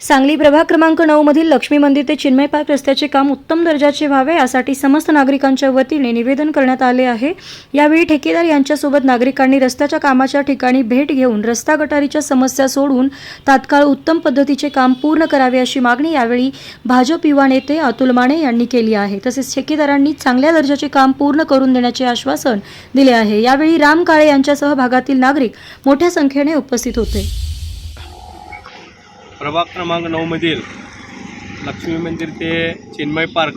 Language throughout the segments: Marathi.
सांगली प्रभाग क्रमांक नऊ मधील लक्ष्मी मंदिर ते चिन्मय पार्क रस्त्याचे काम उत्तम दर्जाचे व्हावे यासाठी समस्त नागरिकांच्या वतीने निवेदन करण्यात आले आहे. यावेळी ठेकेदार यांच्यासोबत नागरिकांनी रस्त्याच्या कामाच्या ठिकाणी भेट घेऊन रस्ता गटारीच्या समस्या सोडून तात्काळ उत्तम पद्धतीचे काम पूर्ण करावे अशी मागणी यावेळी भाजप युवा नेते अतुल माने यांनी केली आहे. तसेच ठेकेदारांनी चांगल्या दर्जाचे काम पूर्ण करून देण्याचे आश्वासन दिले आहे. यावेळी राम काळे यांच्यासह भागातील नागरिक मोठ्या संख्येने उपस्थित होते. प्रभाग क्रमांक नऊमधील लक्ष्मी मंदिर ते चिन्मय पार्क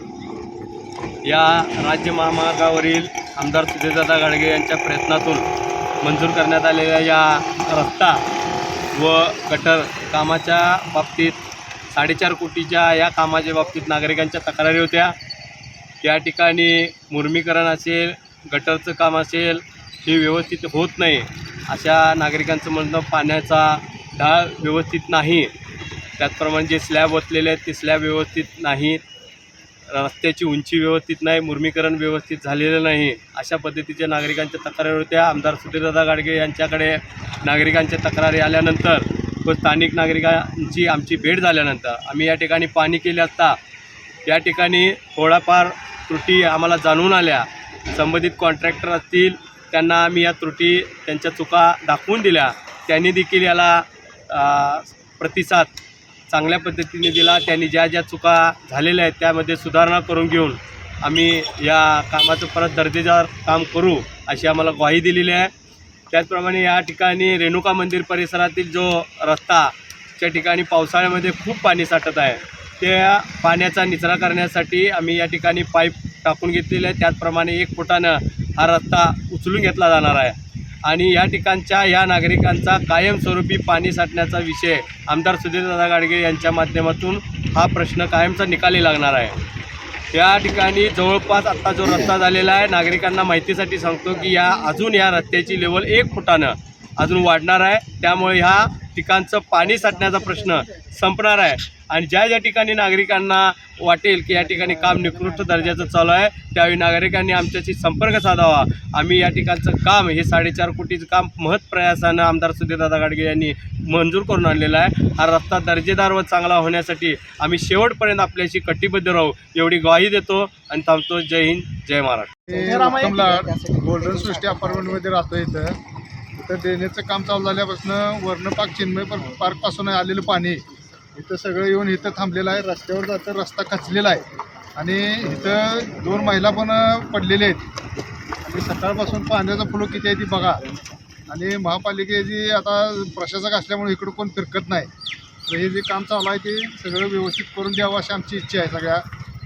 या राज्य महामार्गावरील आमदार सुजयदादा गाडगे यांच्या प्रयत्नातून मंजूर करण्यात आलेल्या या रस्ता व गटर कामाच्या बाबतीत साडेचार कोटीच्या या कामाच्या बाबतीत नागरिकांच्या तक्रारी होत्या. त्या ठिकाणी मुर्मीकरण असेल गटरचं काम असेल हे व्यवस्थित होत नाही अशा नागरिकांचं म्हणणं पाण्याचा ढाळ व्यवस्थित नाही. त्याचप्रमाणे जे स्लॅब ओतलेले आहेत ते स्लॅब व्यवस्थित नाहीत रस्त्याची उंची व्यवस्थित नाही मुर्मीकरण व्यवस्थित झालेलं नाही. अशा पद्धतीच्या नागरिकांच्या तक्रारी होत्या. आमदार सुधीरदादा गाडगे यांच्याकडे नागरिकांच्या तक्रारी आल्यानंतर व स्थानिक नागरिकांची आमची भेट झाल्यानंतर आम्ही या ठिकाणी पाहणी केली असता या ठिकाणी थोडाफार त्रुटी आम्हाला जाणून आल्या. संबंधित कॉन्ट्रॅक्टर असतील त्यांना आम्ही या त्रुटी त्यांच्या चुका दाखवून दिल्या. त्यांनी देखील याला प्रतिसाद चांगल्या पद्धतीने दिला. त्यांनी ज्या ज्या चुका झालेल्या आहेत त्यामध्ये सुधारणा करून घेऊन आम्ही या कामाचं परत दर्जेदार काम करू अशी आम्हाला ग्वाही दिलेली आहे. त्याचप्रमाणे या ठिकाणी रेणुका मंदिर परिसरातील जो रस्ता त्या ठिकाणी पावसाळ्यामध्ये खूप पाणी साठत आहे. त्या पाण्याचा निचरा करण्यासाठी आम्ही या ठिकाणी पाईप टाकून घेतलेले आहे. त्याचप्रमाणे एक फुटानं हा रस्ता उचलून घेतला जाणार आहे. आणि या ठिकाणच्या या नागरिकांचा कायमस्वरूपी पाणी साठण्याचा विषय आमदार सुधीरदादा गाडगे यांच्या माध्यमातून हा प्रश्न कायमचा निकाली लागणार आहे. या ठिकाणी जवळपास आत्ता जो रस्ता झालेला आहे नागरिकांना माहितीसाठी सांगतो की या अजून या रस्त्याची लेवल एक फुटानं अजून वाढणार आहे. त्यामुळे ह्या ठिकाणचं पाणी साठण्याचा प्रश्न संपणार आहे. आणि ज्या ज्या ठिकाणी नागरिकांना वाटेल की या ठिकाणी काम निकृष्ट दर्जाचं चालू आहे त्यावेळी नागरिकांनी आमच्याशी संपर्क साधावा. आम्ही या ठिकाणचं काम हे साडेचार कोटीचं काम महत् प्रयासानं आमदार सुधीरदादा गाडगे यांनी मंजूर करून आणलेला आहे. हा रस्ता दर्जेदार व चांगला होण्यासाठी आम्ही शेवटपर्यंत आपल्याशी कटिबद्ध राहू एवढी ग्वाही देतो आणि थांबतो. जय हिंद जय महाराष्ट्र. गोल्डन सृष्टी अपार्टमेंटमध्ये राहतो इथं. इथं ड्रेनेजचं काम चालू झाल्यापासून वर्णपाक चिन्मय पार्कपासून आलेलं पाणी इथं सगळं येऊन इथं थांबलेलं आहे. रस्त्यावर जातं रस्ता खचलेला आहे. आणि इथं दोन महिला पण पडलेले आहेत. आणि सकाळपासून पाण्याचा फ्लो किती आहे ती बघा. आणि महापालिकेची आता प्रशासक असल्यामुळे इकडं कोण फिरकत नाही. तर हे जे काम चालू आहे ते सगळं व्यवस्थित करून द्यावं अशी आमची इच्छा आहे सगळ्या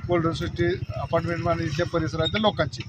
गोल्डन सिटी अपार्टमेंट आणि इथल्या परिसरातल्या लोकांची.